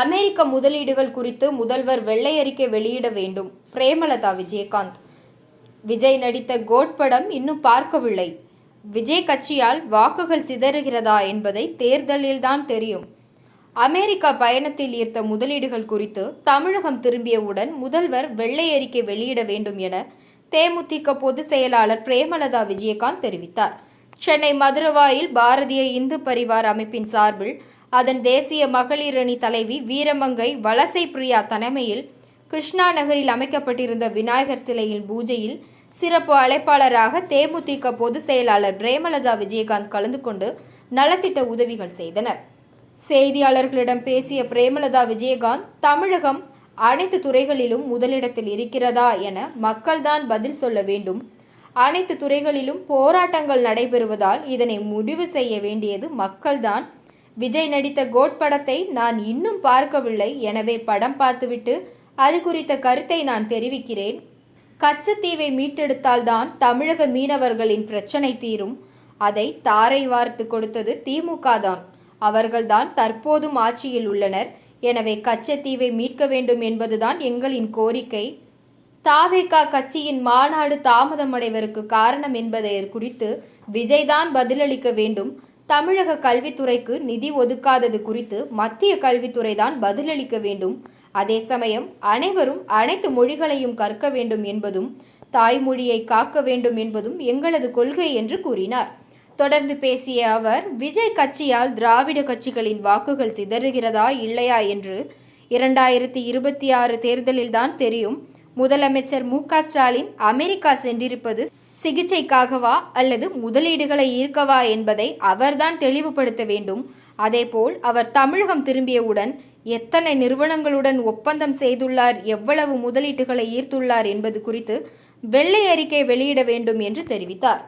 அமெரிக்க முதலீடுகள் குறித்து முதல்வர் வெள்ளை அறிக்கை வெளியிட வேண்டும். பிரேமலதா விஜயகாந்த். விஜய் நடித்த கோட் படம் இன்னும் பார்க்கவில்லை. விஜய் கட்சியால் வாக்குகள் சிதறுகிறதா என்பதை தேர்தலில்தான் தெரியும். அமெரிக்கா பயணத்தில் ஈர்த்த முதலீடுகள் குறித்து தமிழகம் திரும்பியவுடன் முதல்வர் வெள்ளை அறிக்கை வெளியிட வேண்டும் என தேமுதிக பொதுச் செயலாளர் பிரேமலதா விஜயகாந்த் தெரிவித்தார். சென்னை மதுரவாயில் பாரதிய இந்து பரிவார் அமைப்பின் சார்பில் அதன் தேசிய மகளிர் அணி தலைவி வீரமங்கை வலசை பிரியா தலைமையில் கிருஷ்ணா நகரில் அமைக்கப்பட்டிருந்த விநாயகர் சிலையின் பூஜையில் சிறப்பு அழைப்பாளராக தேமுதிக பொதுச் செயலாளர் பிரேமலதா விஜயகாந்த் கலந்து கொண்டு நலத்திட்ட உதவிகள் செய்தனர். செய்தியாளர்களிடம் பேசிய பிரேமலதா விஜயகாந்த் தமிழகம் அனைத்து துறைகளிலும் முதலிடத்தில் இருக்கிறதா என மக்கள்தான் பதில் சொல்ல வேண்டும். அனைத்து துறைகளிலும் போராட்டங்கள் நடைபெறுவதால் இதனை முடிவு செய்ய வேண்டியது மக்கள்தான். விஜய் நடித்த கோட் படத்தை நான் இன்னும் பார்க்கவில்லை. எனவே படம் பார்த்துவிட்டு அது குறித்த கருத்தை நான் தெரிவிக்கிறேன். கச்சத்தீவை மீட்டெடுத்தால்தான் தமிழக மீனவர்களின் பிரச்சனை தீரும். அதை தாரை வார்த்து கொடுத்தது திமுக தான். அவர்கள்தான் தற்போதும் ஆட்சியில் உள்ளனர். எனவே கச்சத்தீவை மீட்க வேண்டும் என்பதுதான் எங்களின் கோரிக்கை. தாவேகா கட்சியின் மாநாடு தாமதமடைவதற்கு காரணம் என்பதை குறித்து விஜய்தான் பதிலளிக்க வேண்டும். தமிழக கல்வித்துறைக்கு நிதி ஒதுக்காதது குறித்து மத்திய கல்வித்துறை தான் பதிலளிக்க வேண்டும். அதே சமயம் அனைவரும் அனைத்து மொழிகளையும் கற்க வேண்டும் என்பதும் தாய்மொழியை காக்க வேண்டும் என்பதும் எங்களது கொள்கை என்று கூறினார். தொடர்ந்து பேசிய அவர் விஜய் கட்சியால் திராவிட கட்சிகளின் வாக்குகள் சிதறுகிறதா இல்லையா என்று இரண்டாயிரத்தி இருபத்தி ஆறு தேர்தலில்தான் தெரியும். முதலமைச்சர் மு க ஸ்டாலின் அமெரிக்கா சென்றிருப்பது சிகிச்சைக்காகவா அல்லது முதலீடுகளை ஈர்க்கவா என்பதை அவர்தான் தெளிவுபடுத்த வேண்டும். அதேபோல் அவர் தமிழகம் திரும்பியவுடன் எத்தனை நிறுவனங்களுடன் ஒப்பந்தம் செய்துள்ளார் எவ்வளவு முதலீட்டுகளை ஈர்த்துள்ளார் என்பது குறித்து வெள்ளை அறிக்கை வெளியிட வேண்டும் என்று தெரிவித்தார்.